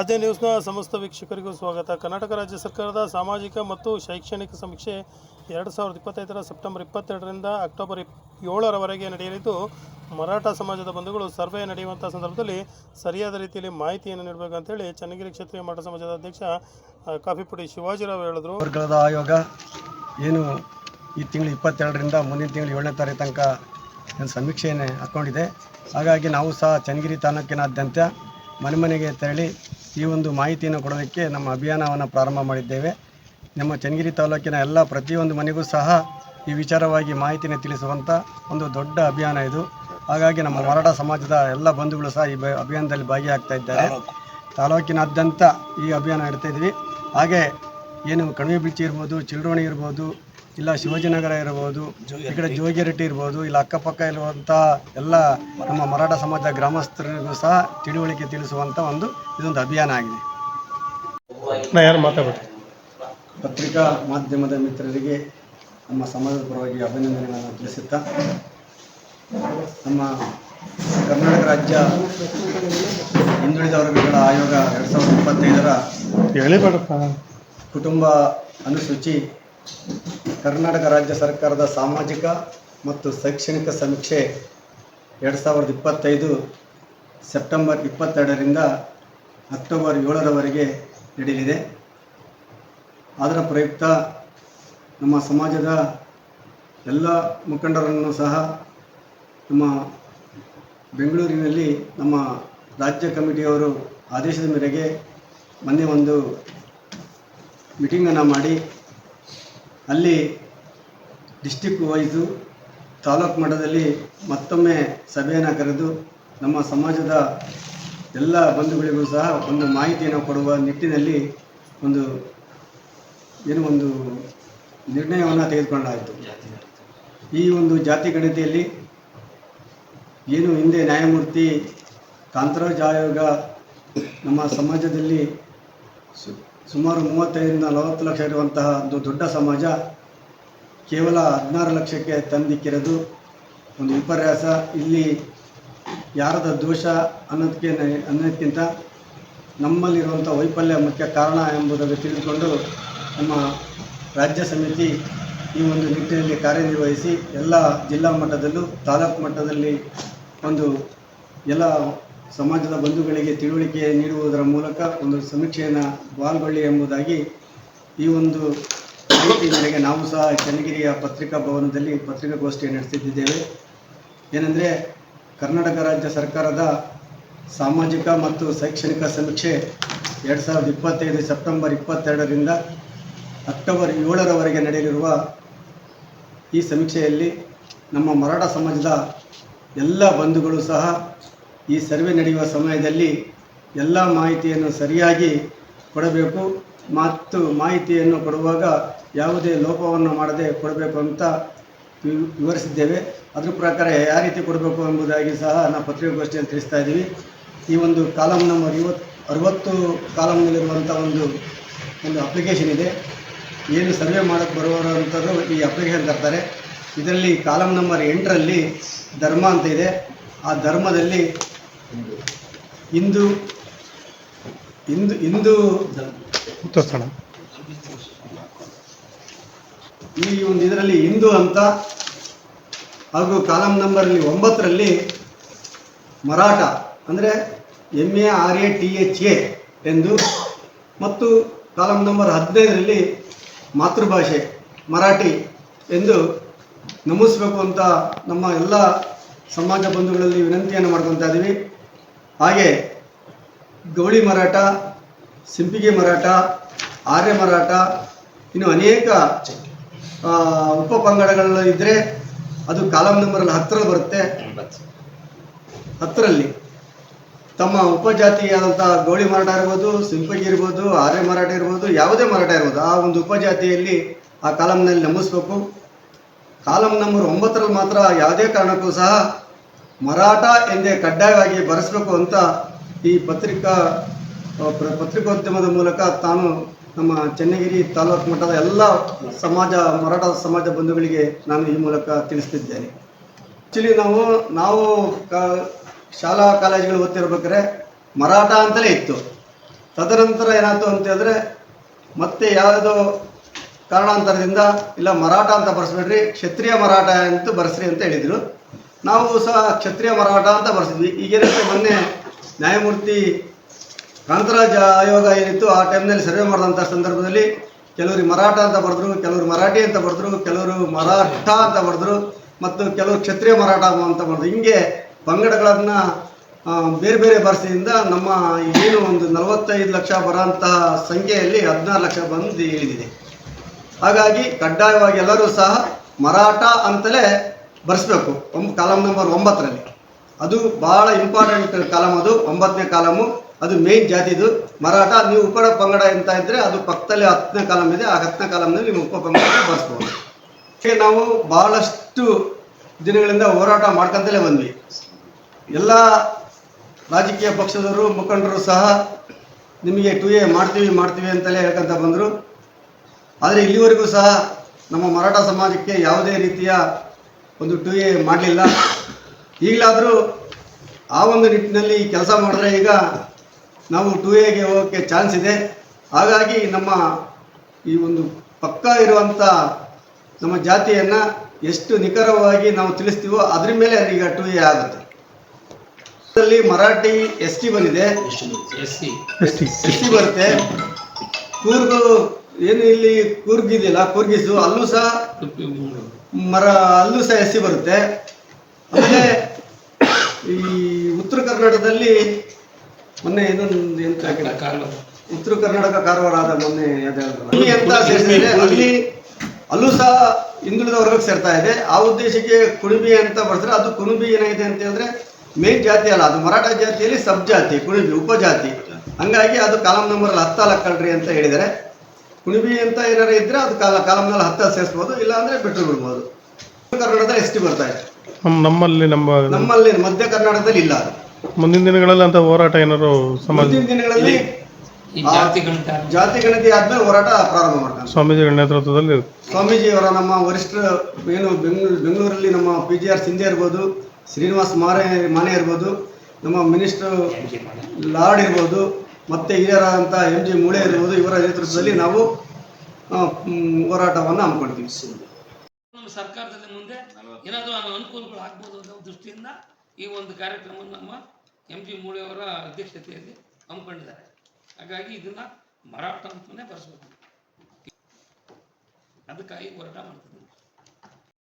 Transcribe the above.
ಆದ್ಯ ನ್ಯೂಸ್ನ ಸಮಸ್ತ ವೀಕ್ಷಕರಿಗೂ ಸ್ವಾಗತ. ಕರ್ನಾಟಕ ರಾಜ್ಯ ಸರ್ಕಾರದ ಸಾಮಾಜಿಕ ಮತ್ತು ಶೈಕ್ಷಣಿಕ ಸಮೀಕ್ಷೆ ಎರಡು ಸಾವಿರದ ಇಪ್ಪತ್ತೈದರ ಸೆಪ್ಟೆಂಬರ್ ಇಪ್ಪತ್ತೆರಡರಿಂದ ಅಕ್ಟೋಬರ್ ಏಳರವರೆಗೆ ನಡೆಯಲಿದ್ದು, ಮರಾಠ ಸಮಾಜದ ಬಂಧುಗಳು ಸರ್ವೆ ನಡೆಯುವಂಥ ಸಂದರ್ಭದಲ್ಲಿ ಸರಿಯಾದ ರೀತಿಯಲ್ಲಿ ಮಾಹಿತಿಯನ್ನು ನೀಡಬೇಕು ಅಂತೇಳಿ ಚನ್ನಗಿರಿ ಕ್ಷೇತ್ರೀಯ ಮರಾಠ ಸಮಾಜದ ಅಧ್ಯಕ್ಷ ಕಾಫಿಪುಡಿ ಶಿವಾಜಿರಾವ್ ಹೇಳಿದ್ರು. ವರ್ಗದ ಆಯೋಗ ಏನು ಈ ತಿಂಗಳು ಇಪ್ಪತ್ತೆರಡರಿಂದ ಮುಂದಿನ ತಿಂಗಳು ಏಳನೇ ತಾರೀಕು ತನಕ ಸಮೀಕ್ಷೆಯನ್ನು ಹಾಕ್ಕೊಂಡಿದೆ. ಹಾಗಾಗಿ ನಾವು ಸಹ ಚನ್ನಗಿರಿ ತಾಲೂಕಿನಾದ್ಯಂತ ಮನೆ ಮನೆಗೆ ತೆರಳಿ ಈ ಒಂದು ಮಾಹಿತಿಯನ್ನು ಕೊಡೋದಕ್ಕೆ ನಮ್ಮ ಅಭಿಯಾನವನ್ನು ಪ್ರಾರಂಭ ಮಾಡಿದ್ದೇವೆ. ನಮ್ಮ ಚನ್ನಗಿರಿ ತಾಲೂಕಿನ ಎಲ್ಲ ಪ್ರತಿಯೊಂದು ಮನೆಗೂ ಸಹ ಈ ವಿಚಾರವಾಗಿ ಮಾಹಿತಿಯನ್ನು ತಿಳಿಸುವಂಥ ಒಂದು ದೊಡ್ಡ ಅಭಿಯಾನ ಇದು. ಹಾಗಾಗಿ ನಮ್ಮ ಮರಾಠ ಸಮಾಜದ ಎಲ್ಲ ಬಂಧುಗಳು ಸಹ ಈ ಅಭಿಯಾನದಲ್ಲಿ ಭಾಗಿಯಾಗ್ತಾ ಇದ್ದಾರೆ. ತಾಲೂಕಿನಾದ್ಯಂತ ಈ ಅಭಿಯಾನ ನಡೀತಾ ಇದ್ವಿ ಹಾಗೆ ಏನು ಕಣಿವೆ ಬಿಚ್ಚಿ ಇರ್ಬೋದು ಚಿಲ್ಡ್ರೋಣಿ ಇರ್ಬೋದು ಇಲ್ಲ ಶಿವಾಜಿನಗರ ಇರ್ಬೋದು ಈ ಕಡೆ ಜೋಗಿರಟ್ಟಿ ಇರ್ಬೋದು ಇಲ್ಲ ಅಕ್ಕಪಕ್ಕ ಇರುವಂಥ ಎಲ್ಲ ನಮ್ಮ ಮರಾಠ ಸಮಾಜದ ಗ್ರಾಮಸ್ಥರಿಗೂ ಸಹ ತಿಳುವಳಿಕೆ ತಿಳಿಸುವಂಥ ಒಂದು ಇದೊಂದು ಅಭಿಯಾನ ಆಗಿದೆ. ನಾ ಯಾರು ಮಾತಾಡ್ತೀನಿ ಪತ್ರಿಕಾ ಮಾಧ್ಯಮದ ಮಿತ್ರರಿಗೆ ನಮ್ಮ ಸಮಾಜದ ಪರವಾಗಿ ಅಭಿನಂದನೆಗಳನ್ನು ತಿಳಿಸುತ್ತಾ ನಮ್ಮ ಕರ್ನಾಟಕ ರಾಜ್ಯ ಹಿಂದುಳಿದ ವರ್ಗಗಳ ಆಯೋಗ ಎರಡು ಸಾವಿರದ ಇಪ್ಪತ್ತೈದರ ಕುಟುಂಬ ಅನುಸೂಚಿ ಕರ್ನಾಟಕ ರಾಜ್ಯ ಸರ್ಕಾರದ ಸಾಮಾಜಿಕ ಮತ್ತು ಶೈಕ್ಷಣಿಕ ಸಮೀಕ್ಷೆ ಎರಡು ಸಾವಿರದ ಇಪ್ಪತ್ತೈದು ಸೆಪ್ಟೆಂಬರ್ ಇಪ್ಪತ್ತೆರಡರಿಂದ ಅಕ್ಟೋಬರ್ ಏಳರವರೆಗೆ ನಡೆಯಲಿದೆ. ಅದರ ಪ್ರಯುಕ್ತ ನಮ್ಮ ಸಮಾಜದ ಎಲ್ಲ ಮುಖಂಡರನ್ನು ಸಹ ನಮ್ಮ ಬೆಂಗಳೂರಿನಲ್ಲಿ ನಮ್ಮ ರಾಜ್ಯ ಕಮಿಟಿಯವರು ಆದೇಶದ ಮೇರೆಗೆ ಮೊನ್ನೆ ಒಂದು ಮೀಟಿಂಗನ್ನು ಮಾಡಿ ಅಲ್ಲಿ ಡಿಸ್ಟಿಕ್ ವೈಸು ತಾಲೂಕು ಮಟ್ಟದಲ್ಲಿ ಮತ್ತೊಮ್ಮೆ ಸಭೆಯನ್ನು ಕರೆದು ನಮ್ಮ ಸಮಾಜದ ಎಲ್ಲ ಬಂಧುಗಳಿಗೂ ಸಹ ಒಂದು ಮಾಹಿತಿಯನ್ನು ಕೊಡುವ ನಿಟ್ಟಿನಲ್ಲಿ ಒಂದು ಏನು ಒಂದು ನಿರ್ಣಯವನ್ನು ತೆಗೆದುಕೊಂಡಾಯಿತು. ಈ ಒಂದು ಜಾತಿ ಗಣತಿಯಲ್ಲಿ ಏನು ಹಿಂದೆ ನ್ಯಾಯಮೂರ್ತಿ ಕಾಂತರಾಜ್ ಆಯೋಗ ನಮ್ಮ ಸಮಾಜದಲ್ಲಿ ಸುಮಾರು ಮೂವತ್ತೈದರಿಂದ ನಲವತ್ತು ಲಕ್ಷ ಇರುವಂತಹ ಒಂದು ದೊಡ್ಡ ಸಮಾಜ ಕೇವಲ ಹದಿನಾರು ಲಕ್ಷಕ್ಕೆ ತಂದಿಕ್ಕಿರೋದು ಒಂದು ವಿಪರ್ಯಾಸ. ಇಲ್ಲಿ ಯಾರದ ದೋಷ ಅನ್ನೋದಕ್ಕೆ ಅನ್ನೋದಕ್ಕಿಂತ ನಮ್ಮಲ್ಲಿರುವಂಥ ವೈಫಲ್ಯ ಮುಖ್ಯ ಕಾರಣ ಎಂಬುದನ್ನು ತಿಳಿದುಕೊಂಡು ನಮ್ಮ ರಾಜ್ಯ ಸಮಿತಿ ಈ ಒಂದು ನಿಟ್ಟಿನಲ್ಲಿ ಕಾರ್ಯನಿರ್ವಹಿಸಿ ಎಲ್ಲ ಜಿಲ್ಲಾ ಮಟ್ಟದಲ್ಲೂ ತಾಲೂಕು ಮಟ್ಟದಲ್ಲಿ ಒಂದು ಎಲ್ಲ ಸಮಾಜದ ಬಂಧುಗಳಿಗೆ ತಿಳುವಳಿಕೆ ನೀಡುವುದರ ಮೂಲಕ ಒಂದು ಸಮೀಕ್ಷೆಯನ್ನು ಪಾಲ್ಗೊಳ್ಳಿ ಎಂಬುದಾಗಿ ಈ ಒಂದು ಮಾಹಿತಿ ಮೇರೆಗೆ ನಾವು ಸಹ ಚನ್ನಗಿರಿಯ ಪತ್ರಿಕಾ ಭವನದಲ್ಲಿ ಪತ್ರಿಕಾಗೋಷ್ಠಿ ನಡೆಸುತ್ತಿದ್ದೇವೆ ಏನೆಂದರೆ ಕರ್ನಾಟಕ ರಾಜ್ಯ ಸರ್ಕಾರದ ಸಾಮಾಜಿಕ ಮತ್ತು ಶೈಕ್ಷಣಿಕ ಸಮೀಕ್ಷೆ ಎರಡು ಸಾವಿರದ ಇಪ್ಪತ್ತೈದು ಸೆಪ್ಟೆಂಬರ್ ಇಪ್ಪತ್ತೆರಡರಿಂದ ಅಕ್ಟೋಬರ್ ಏಳರವರೆಗೆ ನಡೆಯಲಿರುವ ಈ ಸಮೀಕ್ಷೆಯಲ್ಲಿ ನಮ್ಮ ಮರಾಠ ಸಮಾಜದ ಎಲ್ಲ ಬಂಧುಗಳು ಸಹ ಈ ಸರ್ವೆ ನಡೆಯುವ ಸಮಯದಲ್ಲಿ ಎಲ್ಲ ಮಾಹಿತಿಯನ್ನು ಸರಿಯಾಗಿ ಕೊಡಬೇಕು ಮತ್ತು ಮಾಹಿತಿಯನ್ನು ಕೊಡುವಾಗ ಯಾವುದೇ ಲೋಪವನ್ನು ಮಾಡದೆ ಕೊಡಬೇಕು ಅಂತ ವಿವರಿಸಿದ್ದೇವೆ. ಅದ್ರ ಪ್ರಕಾರ ಯಾವ ರೀತಿ ಕೊಡಬೇಕು ಎಂಬುದಾಗಿ ಸಹ ನಾವು ಪತ್ರಿಕಾಗೋಷ್ಠಿಯಲ್ಲಿ ತಿಳಿಸ್ತಾ ಇದ್ದೀವಿ. ಈ ಒಂದು ಕಾಲಮ್ ನಂಬರ್ ಇವತ್ತು ಅರವತ್ತು ಕಾಲಮ್ನಲ್ಲಿರುವಂಥ ಒಂದು ಒಂದು ಅಪ್ಲಿಕೇಶನ್ ಇದೆ. ಏನು ಸರ್ವೆ ಮಾಡೋಕ್ಕೆ ಬರುವಂಥದ್ದು ಈ ಅಪ್ಲಿಕೇಶನ್ ತರ್ತಾರೆ. ಇದರಲ್ಲಿ ಕಾಲಮ್ ನಂಬರ್ ಎಂಟರಲ್ಲಿ ಧರ್ಮ ಅಂತ ಇದೆ. ಆ ಧರ್ಮದಲ್ಲಿ ಹಿಂದೂ ಇಂದು ಹಿಂದೂ ಸ್ಥಳ ಈ ಒಂದು ಇದರಲ್ಲಿ ಹಿಂದೂ ಅಂತ ಹಾಗೂ ಕಾಲಂ ನಂಬರ್ ಒಂಬತ್ತರಲ್ಲಿ ಮರಾಠ ಅಂದರೆ M A R A T H A ಎಂದು ಮತ್ತು ಕಾಲಂ ನಂಬರ್ ಹದಿನೈದರಲ್ಲಿ ಮಾತೃಭಾಷೆ ಮರಾಠಿ ಎಂದು ನಮೂಸಬೇಕು ಅಂತ ನಮ್ಮ ಎಲ್ಲ ಸಮಾಜ ಬಂಧುಗಳಲ್ಲಿ ವಿನಂತಿಯನ್ನು ಮಾಡ್ಕೊತಾ ಇದ್ದೀವಿ ಹಾಗೆ ಗೌಳಿ ಮರಾಠ, ಸಿಂಪಿಗೆ ಮರಾಠ, ಆರ್ಯ ಮರಾಠ, ಇನ್ನು ಅನೇಕ ಉಪ ಪಂಗಡಗಳು ಇದ್ದರೆ ಅದು ಕಾಲಮ್ ನಂಬರಲ್ಲಿ ಹತ್ತಿರ ಬರುತ್ತೆ. ಹತ್ತರಲ್ಲಿ. ತಮ್ಮ ಉಪಜಾತಿಯಾದಂಥ ಗೋಳಿ ಮರಾಠ ಇರ್ಬೋದು, ಸಿಂಪಗಿ ಇರ್ಬೋದು, ಆರ್ಯ ಮರಾಠ ಇರ್ಬೋದು, ಯಾವುದೇ ಮರಾಠ ಇರ್ಬೋದು, ಆ ಒಂದು ಉಪಜಾತಿಯಲ್ಲಿ ಆ ಕಾಲಮ್ನಲ್ಲಿ ನಂಬಿಸ್ಬೇಕು. ಕಾಲಮ್ ನಂಬರ್ ಒಂಬತ್ತರಲ್ಲಿ ಮಾತ್ರ ಯಾವುದೇ ಕಾರಣಕ್ಕೂ ಸಹ ಮರಾಠ ಎಂದೇ ಕಡ್ಡಾಯವಾಗಿ ಬರೆಸಬೇಕು ಅಂತ ಈ ಪತ್ರಿಕಾ ಪತ್ರಿಕೋದ್ಯಮದ ಮೂಲಕ ತಾನು ನಮ್ಮ ಚನ್ನಗಿರಿ ತಾಲೂಕು ಮಟ್ಟದ ಎಲ್ಲ ಸಮಾಜ, ಮರಾಠ ಸಮಾಜ ಬಂಧುಗಳಿಗೆ ನಾನು ಈ ಮೂಲಕ ತಿಳಿಸ್ತಿದ್ದೇನೆ. ಆ್ಯಕ್ಚುಲಿ ನಾವು ನಾವು ಕ, ಶಾಲಾ ಕಾಲೇಜುಗಳು ಓದ್ತಿರ್ಬೇಕಾದ್ರೆ ಮರಾಠ ಅಂತಲೇ ಇತ್ತು. ತದನಂತರ ಏನಾಯ್ತು ಅಂತ ಹೇಳಿದ್ರೆ ಮತ್ತೆ ಯಾವುದೋ ಕಾರಣಾಂತರದಿಂದ, ಇಲ್ಲ ಮರಾಠ ಅಂತ ಬರೆಸ್ಬೇಡ್ರಿ, ಕ್ಷತ್ರಿಯ ಮರಾಠ ಅಂತ ಬರೆಸ್ರಿ ಅಂತ ಹೇಳಿದರು. ನಾವು ಸಹ ಕ್ಷತ್ರಿಯ ಮರಾಠ ಅಂತ ಬರ್ಸಿದ್ವಿ. ಈಗೇನಂತೆ ಮೊನ್ನೆ ನ್ಯಾಯಮೂರ್ತಿ ಕಾಂತರಾಜ ಆಯೋಗ ಏನಿತ್ತು, ಆ ಟೈಮ್ನಲ್ಲಿ ಸರ್ವೆ ಮಾಡಿದಂಥ ಸಂದರ್ಭದಲ್ಲಿ ಕೆಲವರು ಮರಾಠ ಅಂತ ಬರೆದ್ರು, ಕೆಲವರು ಮರಾಠಿ ಅಂತ ಬರೆದ್ರು, ಕೆಲವರು ಮರಾಠ ಅಂತ ಬರೆದ್ರು, ಮತ್ತು ಕೆಲವರು ಕ್ಷತ್ರಿಯ ಮರಾಠ ಅಂತ ಬರೆದ್ರು. ಹಿಂಗೆ ಪಂಗಡಗಳನ್ನು ಬೇರೆ ಬೇರೆ ಭಾಷೆಯಿಂದ ನಮ್ಮ ಏನು ಒಂದು ನಲವತ್ತೈದು ಲಕ್ಷ ಬರೋಂತಹ ಸಂಖ್ಯೆಯಲ್ಲಿ ಹದಿನಾರು ಲಕ್ಷ ಬಂದು ಇಳಿದಿದೆ. ಹಾಗಾಗಿ ಕಡ್ಡಾಯವಾಗಿ ಎಲ್ಲರೂ ಸಹ ಮರಾಠ ಅಂತಲೇ ಬರೆಸ್ಬೇಕು. ಕಾಲಮ್ ನಂಬರ್ ಒಂಬತ್ತರಲ್ಲಿ. ಅದು ಬಹಳ ಇಂಪಾರ್ಟೆಂಟ್ ಕಾಲಮ್ ಅದು, ಒಂಬತ್ತನೇ ಕಾಲಮು. ಅದು ಮೇನ್ ಜಾತಿದು. ಮರಾಠ, ನೀವು ಉಪ ಪಂಗಡ ಅಂತ ಇದ್ದರೆ ಅದು ಪಕ್ಕದಲ್ಲಿ ಹತ್ತನೇ ಕಾಲಮ್ ಇದೆ. ಆ ಹತ್ತನೇ ಕಾಲಮ್ನಲ್ಲಿ ನೀವು ಉಪ ಪಂಗಡ ಬರೆಸ್ಬೋದು. ನಾವು ಬಹಳಷ್ಟು ದಿನಗಳಿಂದ ಹೋರಾಟ ಮಾಡ್ಕಂತಲೇ ಬಂದ್ವಿ. ಎಲ್ಲ ರಾಜಕೀಯ ಪಕ್ಷದವರು, ಮುಖಂಡರು ಸಹ ನಿಮಗೆ ಟು ಎ ಮಾಡ್ತೀವಿ ಮಾಡ್ತೀವಿ ಅಂತಲೇ ಹೇಳ್ಕಂತ ಬಂದರು. ಆದರೆ ಇಲ್ಲಿವರೆಗೂ ಸಹ ನಮ್ಮ ಮರಾಠ ಸಮಾಜಕ್ಕೆ ಯಾವುದೇ ರೀತಿಯ ಒಂದು ಟು ಎ ಮಾಡಲಿಲ್ಲ. ಈಗಲಾದರೂ ಆ ಒಂದು ನಿಟ್ಟಿನಲ್ಲಿ ಕೆಲಸ ಮಾಡಿದ್ರೆ ಈಗ ನಾವು ಟು ಎಗೆ ಹೋಗೋಕ್ಕೆ ಚಾನ್ಸ್ ಇದೆ. ಹಾಗಾಗಿ ನಮ್ಮ ಈ ಒಂದು ಪಕ್ಕ ಇರುವಂಥ ನಮ್ಮ ಜಾತಿಯನ್ನು ಎಷ್ಟು ನಿಖರವಾಗಿ ನಾವು ತಿಳಿಸ್ತೀವೋ ಅದ್ರ ಮೇಲೆ ಈಗ ಟು ಎ ಆಗುತ್ತೆ. ಅದರಲ್ಲಿ ಮರಾಠಿ ಎಸ್ ಟಿ ಬಂದಿದೆ. S C S T S T ಬರುತ್ತೆ. ಕೂರ್ಗು ಏನು ಇಲ್ಲಿ ಕೂರ್ಗಿದೆಯಲ್ಲ ಕೂರ್ಗಿಸು ಅಲ್ಲೂ ಸಹ ಮರ ಅಲ್ಲೂ ಸಹ ಹಸಿ ಬರುತ್ತೆ. ಆಮೇಲೆ ಈ ಉತ್ತರ ಕರ್ನಾಟಕದಲ್ಲಿ ಮೊನ್ನೆ ಇದೊಂದು ಎಂತ ಉತ್ತರ ಕರ್ನಾಟಕ ಕಾರವಾರ ಆದ ಮೊನ್ನೆ. ಇಲ್ಲಿ ಅಂತ ಸೇರಿಸಿದ್ರೆ ಅಲ್ಲಿ ಅಲ್ಲೂ ಸಹ ಹಿಂದುಳಿದ ವರ್ಗಕ್ಕೆ ಸೇರ್ತಾ ಇದೆ. ಆ ಉದ್ದೇಶಕ್ಕೆ ಕುಣಿಬಿ ಅಂತ ಬರ್ತಾರೆ. ಅದು ಕುಣಿಬಿ ಏನಾಗಿದೆ ಅಂತ ಹೇಳಿದ್ರೆ ಮೇನ್ ಜಾತಿ ಅಲ್ಲ, ಅದು ಮರಾಠ ಜಾತಿಯಲ್ಲಿ ಸಬ್ ಜಾತಿ, ಕುಣಿಬಿ, ಉಪಜಾತಿ. ಹಂಗಾಗಿ ಅದು ಕಾಲಂ ನಂಬರ್ ಕಳ್ರಿ ಅಂತ ಹೇಳಿದ್ದಾರೆ. ಕುಣಬಿ ಅಂತ ಏನಾರ ಇದ್ರೆ ಅದು ಕಾಲ ಕಾಲಮ್ನಲ್ಲಿ ಹತ್ತ ಸೇರಿಸ್ಬೋದು ಇಲ್ಲ ಅಂದ್ರೆ ಬಿಟ್ಟು ಬಿಡ್ಬೋದು. ಕರ್ನಾಟಕದ ಕರ್ನಾಟಕದಲ್ಲಿ ಎಷ್ಟು ಬರ್ತಾ ಇದೆ. ನಮ್ಮ ನಮ್ಮಲ್ಲಿ ನಮ್ಮ ನಮ್ಮಲ್ಲಿ ಮಧ್ಯ ಕರ್ನಾಟಕದಲ್ಲಿ ಇಲ್ಲ ಅದು. ಮುಂದಿನ ದಿನಗಳಲ್ಲಿ ಅಂತ ಹೋರಾಟ ಏನಾದ್ರು ಸಮಾಜ ಮುಂದಿನ ದಿನಗಳಲ್ಲಿ ಈ ಜಾತಿ ಗಣತಿ ಆದ್ಮೇಲೆ ಹೋರಾಟ ಪ್ರಾರಂಭ ಮಾಡ್ತಾರೆ. ಸ್ವಾಮೀಜಿಗಳ ನೇತೃತ್ವದಲ್ಲಿ ಸ್ವಾಮೀಜಿಯವರ ನಮ್ಮ ವರಿಷ್ಠ ಏನು ಬೆಂಗಳೂರು ಬೆಂಗಳೂರಲ್ಲಿ ನಮ್ಮ ಪಿ ಜಿ ಆರ್ ಸಿಂಧೆ ಇರ್ಬೋದು ಶ್ರೀನಿವಾಸ್ ಮಾರೆ ಮಾನೆ ಇರ್ಬೋದು ನಮ್ಮ ಮಿನಿಸ್ಟರ್ ಲಾರ್ಡ್ ಇರ್ಬೋದು ಮತ್ತು ಹಿರಿಯರಾದಂಥ ಎಂ ಜಿ ಮೂಳೆ ಇರುವುದು ಇವರ ನೇತೃತ್ವದಲ್ಲಿ ನಾವು ಹೋರಾಟವನ್ನು ಹಮ್ಮಿಕೊಳ್ತೀವಿ ನಮ್ಮ ಸರ್ಕಾರದಲ್ಲಿ ಮುಂದೆ ಏನಾದರೂ ಅನುಕೂಲಗಳು ಆಗ್ಬೋದು ಅನ್ನೋ ದೃಷ್ಟಿಯಿಂದ ಈ ಒಂದು ಕಾರ್ಯಕ್ರಮವನ್ನು ನಮ್ಮ ಎಂ ಜಿ ಮೂಳೆಯವರ ಅಧ್ಯಕ್ಷತೆಯಲ್ಲಿ ಹಮ್ಮಿಕೊಂಡಿದ್ದಾರೆ. ಹಾಗಾಗಿ ಇದನ್ನ ಮರಾಠ ಅಂತಲೇ ಬರೆಸ್ಬೇಕು ಅದಕ್ಕಾಗಿ ಹೋರಾಟ ಮಾಡ್ತಿದ್ದಾರೆ.